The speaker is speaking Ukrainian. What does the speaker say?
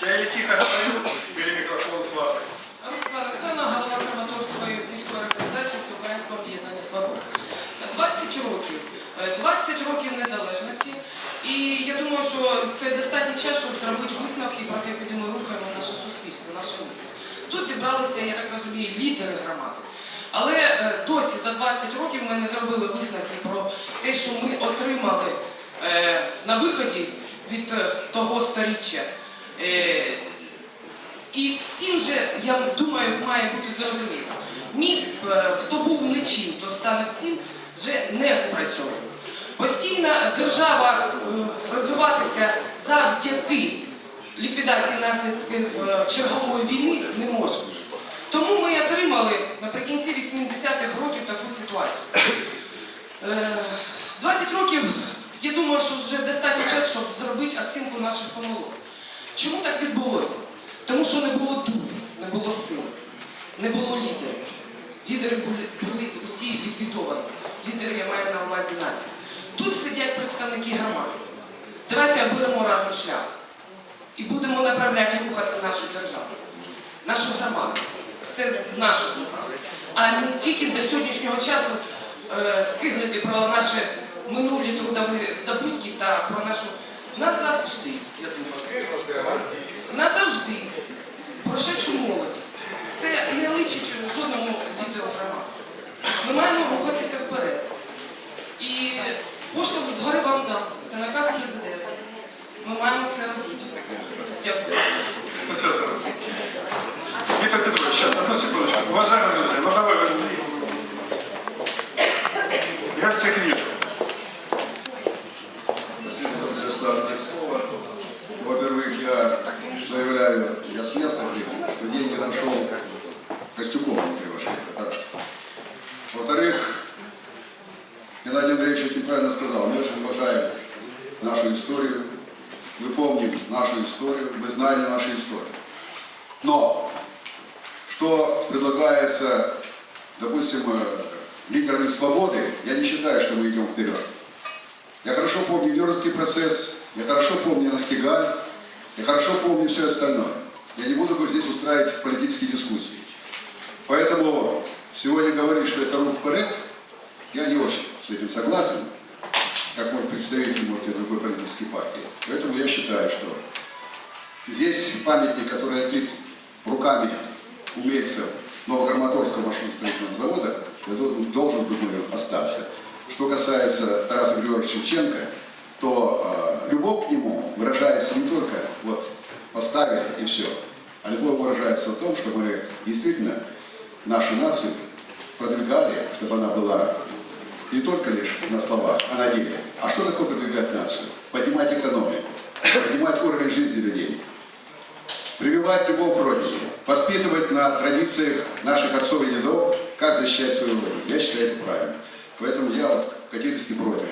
Я или тихо говорю, или микрофон слабый. Руслана Михайловна, голова Краматорської міської організації Всеукраїнського об'єднання Свобода. 20 років. Е, 20 років незалежності. І я думаю, що це достатній час, щоб зробити висновки про те, куди ми рухаємо наше суспільство, наше місто. Тут зібралися, я так розумію, лідери громади. Але е, досі за 20 років ми не зробили висновки про те, що ми отримали е, на виході від е, того сторіччя. Е, і всім же, я думаю, має бути зрозуміло. Міф, е, хто був нічим, то стане всім, вже не спрацьовує. Постійна держава е, розвиватися завдяки ліквідації наслідків чергової війни не може. Тому ми отримали наприкінці 80-х років таку ситуацію. Е, 20 років, я думаю, що вже достатньо час, щоб зробити оцінку наших помилок. Чому так відбулося? Тому що не було духу, не було сили, не було лідерів. Лідери були, були усі відвідовані. Лідери я маю на увазі нації. Тут сидять представники громади. Давайте оберемо разом шлях і будемо направляти рухати нашу державу, нашу громаду. Це наших руках. А не тільки до сьогоднішнього часу е, скиглити про наші минулі трудові здобутки та про нашу назавжди, я думаю. Назавжди прошедшу молодість. Це не личить жодному громади. Ми маємо рухатися вперед. І поштовх згори вам дам. Це наказ президента. Ми маємо це робити. Дякую. Спасибо. Виктор Петрович, сейчас одну секундочку. Уважаемые друзья, ну давай. Я всех вижу. Заявляю, я с места приехал, что деньги нашел Костюков Кривошеев, это раз. Во-вторых, Геннадий Андреевич очень правильно сказал, мы очень уважаем нашу историю, мы помним нашу историю, мы знаем нашу историю. Но, что предлагается, допустим, э, лидерами свободы, я не считаю, что мы идем вперед. Я хорошо помню Нюрнбергский процесс, я хорошо помню Нахтигаль, я хорошо помню все остальное. Я не буду здесь устраивать политические дискуссии. Поэтому сегодня говорить, что это рух вперед, я не очень с этим согласен, как может представитель, может, и другой политической партии. Поэтому я считаю, что здесь памятник, который отлит руками умельцев Новокраматорского машиностроительного завода, должен думаю, остаться. Что касается Тараса Григорьевича Шевченко, то э, любовь к нему выражается не только вот поставили и все, а любовь выражается в том, что мы действительно нашу нацию продвигали, чтобы она была не только лишь на словах, а на деле. А что такое продвигать нацию? Поднимать экономику, поднимать уровень жизни людей, прививать любовь к родине, воспитывать на традициях наших отцов и дедов, как защищать свою родину. Я считаю это правильно. Поэтому я вот категорически против